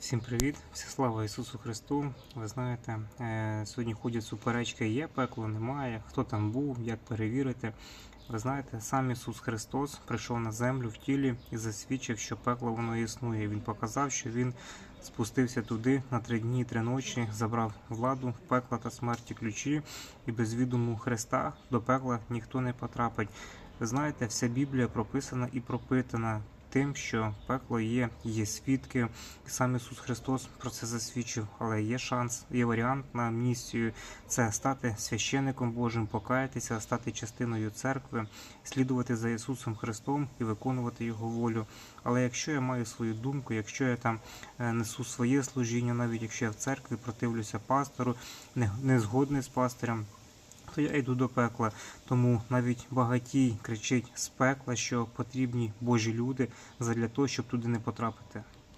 Всім привіт! Вся слава Ісусу Христу. Ви знаєте, е, сьогодні ходять суперечки, є пекло, немає, хто там був, як перевірити. Ви знаєте, сам Ісус Христос прийшов на землю в тілі і засвідчив, що пекло воно існує. Він показав, що Він спустився туди на три дні три ночі, забрав владу пекла та смерті ключі, і без відому Христа до пекла ніхто не потрапить. Ви знаєте, вся Біблія прописана і пропитана тим, що пекло є, є свідки. Сам Ісус Христос про це засвідчив. Але є шанс, є варіант на місію це стати священником Божим, покаятися, стати частиною церкви, слідувати за Ісусом Христом і виконувати Його волю. Але якщо я маю свою думку, якщо я там е, несу своє служіння, навіть якщо я в церкві противлюся пастору, не, не згодний з пастирем, то я йду до пекла. Тому навіть багатій кричить з пекла, що потрібні Божі люди задля того, щоб туди не потрапити.